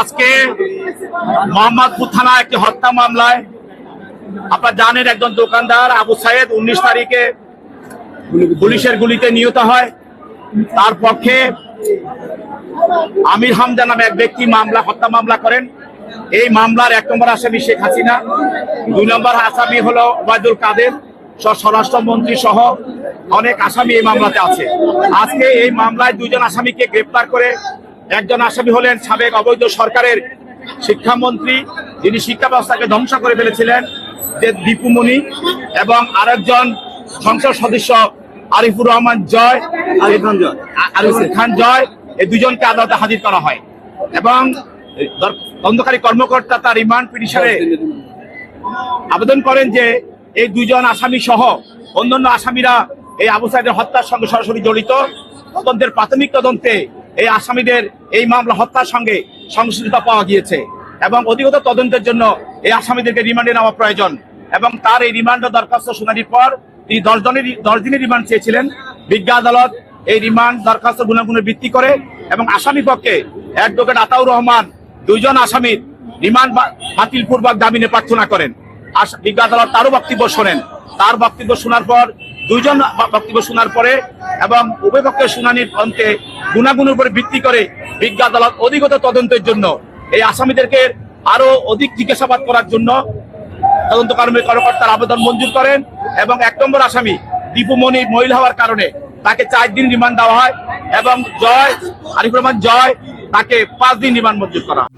আজকে মোহাম্মদপুর থানা একটি হত্যা মামলায়, আপনারা জানেন একজন দোকানদার আবু সাইদ উনিশ তারিখে পুলিশের গুলিতে নিহত হয়। তার পক্ষে আমির হামজা নামে এক ব্যক্তি মামলা, হত্যা মামলা করেন। এই মামলার এক নম্বর আসামি শেখ হাসিনা, দুই নম্বর আসামি হলো ওবায়দুল কাদের স্বরাষ্ট্রমন্ত্রী সহ অনেক আসামি এই মামলাতে আছে। আজকে এই মামলায় দুজন আসামিকে গ্রেপ্তার করে একজন আসামি হলেন সাবেক অবৈধ সরকারের শিক্ষামন্ত্রী যিনি শিক্ষা ব্যবস্থাকে ধ্বংস করে ফেলেছিলেন যে দীপুমণি এবং আরেকজন সংসদ সদস্য আরিফুর রহমান জয় আরিফ খান জয়। খান জয় এই দুজনকে আদালতে হাজির করা হয়। এবং তদন্তকারী কর্মকর্তা তার রিমান্ড পিটিশনে আবেদন করেন যে এই দুজন আসামি সহ অন্যান্য আসামিরা এই আবু সাইদের হত্যার সঙ্গে সরাসরি জড়িত। তদন্তের প্রাথমিক তদন্তে এই আসামিদের এই মামলা হত্যার সঙ্গে সংশ্লিষ্টতা পাওয়া গিয়েছে এবং অধিকতর তদন্তের জন্য এই আসামিদেরকে রিমান্ডে নেওয়া প্রয়োজন এবং তার এই রিমান্ড দরখাস্ত শুনানির পর তিনি দশ জনের দশ দিনের রিমান্ড চেয়েছিলেন। বিজ্ঞা আদালত এই রিমান্ড, দরখাস্ত, গুণাগুণের ভিত্তি করে এবং আসামি পক্ষে অ্যাডভোকেট আতাউর রহমান দুইজন আসামির রিমান্ড বাতিল পূর্বক জামিনে প্রার্থনা করেন। বিজ্ঞ আদালত তারও বক্তব্য শোনেন। তার বক্তব্য শোনার পর দুইজন বক্তব্য শোনার পরে এবং উভয় পক্ষের শুনানির অন্তে গুণাগুণের উপর ভিত্তি করে বিজ্ঞ আদালত অধিগত তদন্তের জন্য এই আসামিদেরকে আরও অধিক জিজ্ঞাসাবাদ করার জন্য তদন্ত কর্মী কর্মকর্তার আবেদন মঞ্জুর করেন এবং এক নম্বর আসামি দীপু মনি মহিলা হওয়ার কারণে তাকে চার দিন রিমান্ড দেওয়া হয় এবং জয় আরিফ রহমান জয়, তাকে পাঁচ দিন রিমান্ড মঞ্জুর করা হয়।